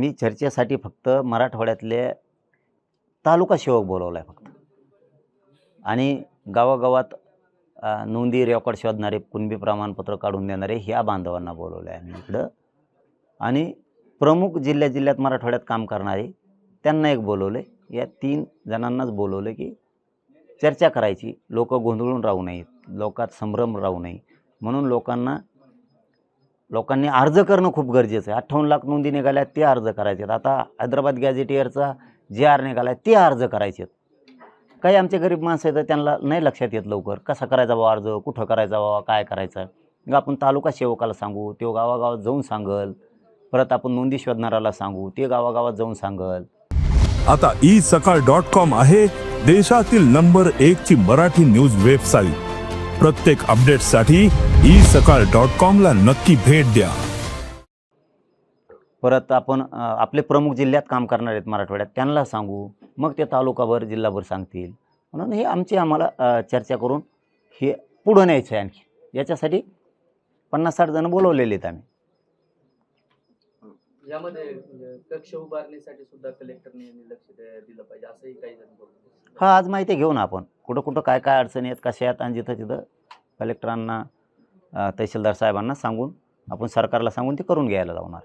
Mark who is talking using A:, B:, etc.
A: मी चर्चेसाठी फक्त मराठवाड्यातले तालुका सेवक बोलवला आहे फक्त. आणि गावागावात नोंदी रेकॉर्ड शोधणारे कुणबी प्रमाणपत्र काढून देणारे ह्या बांधवांना बोलवलं आहे आम्ही इकडं. आणि प्रमुख जिल्ह्या जिल्ह्यात मराठवाड्यात काम करणारे त्यांना एक बोलवलं या तीन जणांनाच बोलवलं की चर्चा करायची. लोक गोंधळून राहू नयेत. लोकात संभ्रम राहू नये. म्हणून लोकांना लोकांनी अर्ज करणं खूप गरजेचं आहे. अठ्ठावन्न लाख नोंदी निघाल्या ते अर्ज करायचे आहेत. आता हैदराबाद गॅझेटियरचा जे आर निघाला ते अर्ज करायचे आहेत. काही आमचे गरीब माणसं आहेत त्यांना नाही लक्षात येत लवकर. कसा करायचा बाबा अर्ज? कुठं करायचा बाबा? काय करायचं? मग आपण तालुका सेवकाला सांगू तो गावागावात जाऊन सांगल. परत आपण नोंदी शोधणाऱ्याला सांगू ते गावागावात जाऊन सांगल.
B: आता ई सकाळ डॉट कॉम आहे देशातील नंबर एक ची मराठी न्यूज वेबसाईट. प्रत्येक अपडेटसाठी ई सकाळ डॉट कॉम ला नक्की भेट द्या.
A: परत आपण आपले प्रमुख जिल्ह्यात काम करणार आहेत मराठवाड्यात. त्यांना सांगू. मग ते तालुकाभर जिल्हाभर सांगतील. म्हणून हे आमची आम्हाला चर्चा करून हे पुढं न्यायचं आहे आणखी. याच्यासाठी पन्नास साठ जणं बोलवलेले आहेत आम्ही.
C: यामध्ये अं, कक्ष उभारणीसाठी सुद्धा कलेक्टरने लक्ष द्या- दिलं पाहिजे. असंही काही जण
A: हा आज माहिती घेऊ ना आपण. कुठं कुठं काय काय अडचणी आहेत कशा आहेत आणि जिथं तिथं कलेक्टरांना तहसीलदार साहेबांना सांगून आपण सरकारला सांगून ते करून घ्यायला लावणार.